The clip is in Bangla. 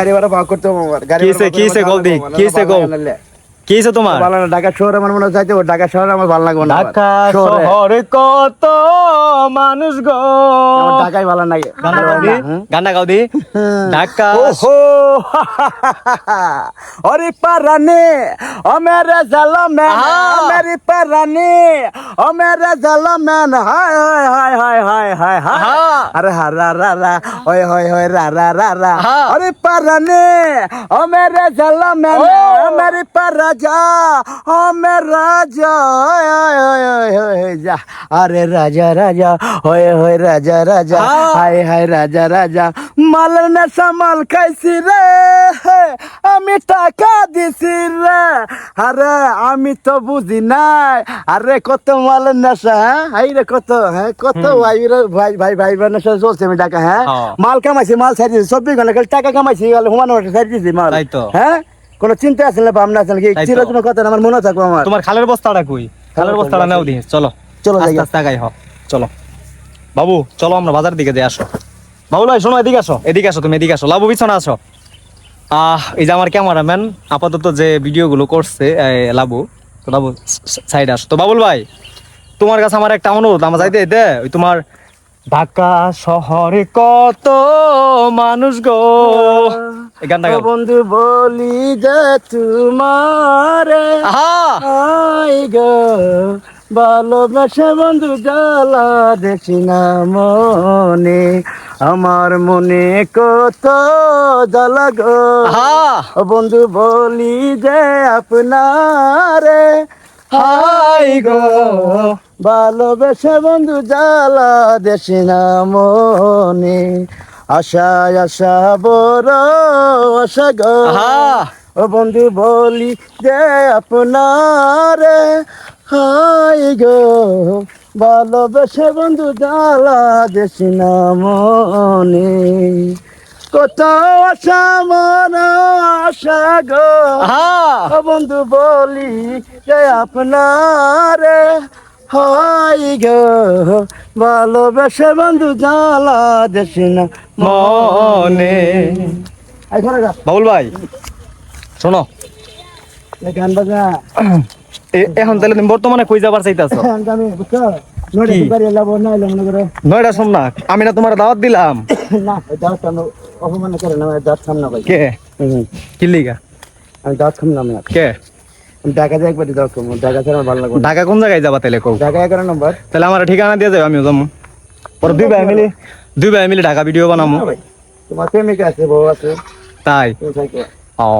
গাড়ি ভাড়া ভাগ করতে হবে আমার গাড়ি কিসে- কিসে কল দি? কিসে কল? কি তোমার? ভালো না ঢাকা শহরে আমার মনে চাইতে ঢাকা শহরে আমার ভালো লাগবে না ঢাকা শহরে। কত মানুষ গো। ঢাকায় ভালো লাগে। গান্না হ্যাঁ। গাও দি হ্যাঁ। ঢাকা ওহো অরে পারানে ও মেরে জালামে মেরে পারানে ও মেরে জালামে হায় হায় হায় হায় হায় হায় আরে হারা রা ওই হয় হয় রা রা অরে পারানে ও মেরে জালামে মেরে পারানে। রাজা আমি রাজা যা আরে রাজা রাজা হয়ে হয়ে রাজা রাজা হায় হায় রাজা রাজা মাল নেশা মাল খাইছি রে আমি টাকা দিছি রে আরে আমি তো বুঝি নাই আরে কত মাল নেশা হ্যাঁ হাই রে কত হ্যাঁ কত ভাই ভাই ভাই ভাই নেশা চলছে আমি টাকা হ্যাঁ মাল কামাইছি মাল ছাড়িয়েছি চব্বিশ ঘণ্টা টাকা কামাইছি হুমান ছাড়িয়েছি মাল হ্যাঁ কোনো চিন্তা আছে না ভাবনা আছে নাকি তো। কথা আমার মনে থাকব আমার। তোমার খালের বস্তাটা কই? খালের বস্তাটা নাও দি চলো। চলো আস্তে আস্তে আগাই হ চলো। বাবু চলো আমরা বাজার দিকে যাই আসো। বাবু ভাই শোনো এদিকে আসো। এদিকে আসো তুমি এদিকে আসো। লাবু পিছনে আসো। আহ এই যে আমার ক্যামেরাম্যান আপাতত যে ভিডিও গুলো করছে লাবু তো লাবু সাইড আসো। তো বাবুল ভাই তোমার কাছে আমার একটা অনুরোধ আমার যাইতে দে ওই তোমার ঢাকা শহরে কত মানুষ গো। গানটা বন্ধু বলি যে তোমারে ভালোবাসা বন্ধু জ্বালা দেখি না মনে। আমার মনে কত জ্বালা গো। বন্ধু বলি যে আপনারে হাই গো। ভালোবেসে বন্ধু জ্বালা দেশি না মনে। আশা আশা বড় আশা গো। ও বন্ধু বলি যে আপনারে হাই গো। ভালোবেসে বন্ধু জ্বালা দেশি না মনে। কত আশা মন আশা গো। বন্ধু বলি যে আপনারে হাই গো ভালোবেসে বন্ধু জ্বালা দেশি না মনে। বাবুল ভাই শোনো। গান বাজা এ- এখন তাহলে তুমি বর্তমানে কই যাবার চাইতেছো? আমি বুঝছ নড়ে কি? বাড়ি এলাম না এলাম মনে করে। নয়টা শোন না আমি না তোমার দাওয়াত দিলাম। না খাম অপমান করে না দাঁত খাম না ভাই কে? কি লিগা? আমি দাঁত খাম না। কে? ঢাকা যাই একবার দাঁত ঢাকা ছাড়া ভালো লাগবে ঢাকা কোন জায়গায় যাবা তাহলে কও? ঢাকা এগারো নম্বর। তাহলে আমার ঠিকানা দিয়ে যাবে আমিও যাব। পরে দুই ভাই মিলে দুই ভাই মিলে ঢাকা ভিডিও বানাবো। তোমার প্রেমিকা আছে বউ আছে। তাই? ও।